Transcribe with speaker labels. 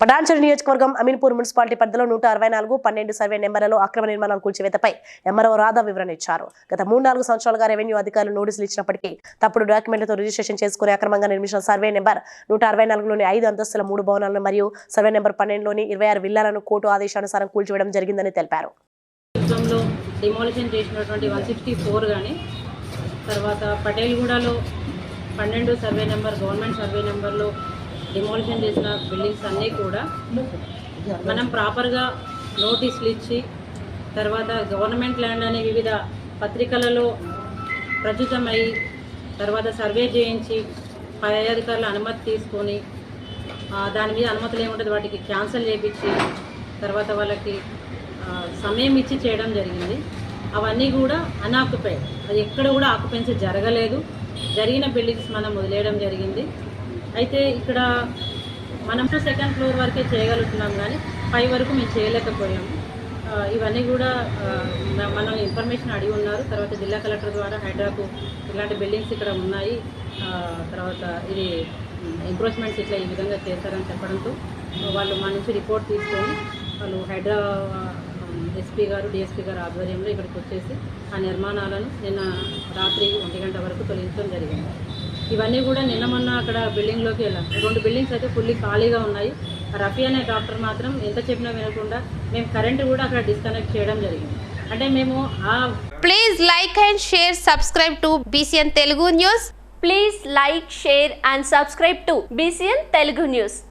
Speaker 1: పటాన్చెరు నియోజకవర్గం అమీన్పూర్ మున్సిపాలిటీ పరిధిలో నూట అరవై నాలుగు పన్నెండు సర్వే నెంబర్లలో అక్రమ నిర్మాణాలు కూల్చివేతపై ఎంఆర్ఓ రాధా వివరణ ఇచ్చారు. గత మూడు నాలుగు సంవత్సరాలుగా రెవెన్యూ అధికారులు నోటీసులు ఇచ్చినప్పటికీ తప్పుడు డాక్యుమెంట్లతో రిజిస్ట్రేషన్ చేసుకుని అక్రమంగా నిర్మించిన సర్వే నెంబర్ నూట అరవై నాలుగులోని ఐదు అంతస్తుల మూడు భవనాలను మరియు సర్వే నెంబర్ పన్నెండులోని ఇరవై ఆరు విల్లాలను కోర్టు ఆదేశానుసారం కూల్చివేయడం జరిగిందని తెలిపారు.
Speaker 2: డిమాలిషన్ చేసినటువంటి వన్ సిక్స్టీ ఫోర్ కానీ తర్వాత పటేల్గూడలో పన్నెండు సర్వే నెంబర్ గవర్నమెంట్ సర్వే నెంబర్లో డిమోలిషన్ చేసిన బిల్డింగ్స్ అన్నీ కూడా మనం ప్రాపర్గా నోటీసులు ఇచ్చి తర్వాత గవర్నమెంట్ ల్యాండ్ అనే వివిధ పత్రికలలో ప్రచురితమై తర్వాత సర్వే చేయించి పై అధికారుల అనుమతి తీసుకొని దాని మీద అనుమతులు ఏముంటుంది వాటికి క్యాన్సిల్ చేయించి తర్వాత వాళ్ళకి సమయం ఇచ్చి చేయడం జరిగింది. అవన్నీ కూడా అన్ఆక్యుపైడ్ అది ఎక్కడ కూడా ఆక్యుపెన్సీ జరగలేదు. జరిగిన బిల్డింగ్స్ మనం వదిలేయడం జరిగింది. అయితే ఇక్కడ మనం సెకండ్ ఫ్లోర్ వరకే చేయగలుగుతున్నాం కానీ పై వరకు మేము చేయలేకపోయాము. ఇవన్నీ కూడా మనల్ని ఇన్ఫర్మేషన్ అడిగి ఉన్నారు. తర్వాత జిల్లా కలెక్టర్ ద్వారా హైడ్రాకు ఇలాంటి బిల్డింగ్స్ ఇక్కడ ఉన్నాయి. తర్వాత ఇది ఎంక్రోచ్మెంట్స్ ఇట్లా ఈ విధంగా చేస్తారని చెప్పడంతో వాళ్ళు మా నుంచి రిపోర్ట్ తీసుకొని వాళ్ళు హైడ్రా ఎస్పీ గారు డిఎస్పీ గారు ఆధ్వర్యంలో ఇక్కడికి వచ్చేసి ఆ నిర్మాణాలను నిన్న రాత్రి ఒంటి గంట వరకు తొలగించడం జరిగింది. ఇవన్నీ కూడా నిన్న మొన్న అక్కడ బిల్డింగ్లోకి వెళ్ళాం. రెండు బిల్డింగ్స్ అయితే ఫుల్లీ ఖాళీగా ఉన్నాయి. రఫీ అనే డాక్టర్ మాత్రం ఎంత చెప్పినా వినకుండా మేము కరెంట్ కూడా అక్కడ డిస్కనెక్ట్ చేయడం జరిగింది. అంటే మేము ఆ
Speaker 3: please like and share subscribe to BCN Telugu news
Speaker 4: please like share and subscribe to BCN Telugu news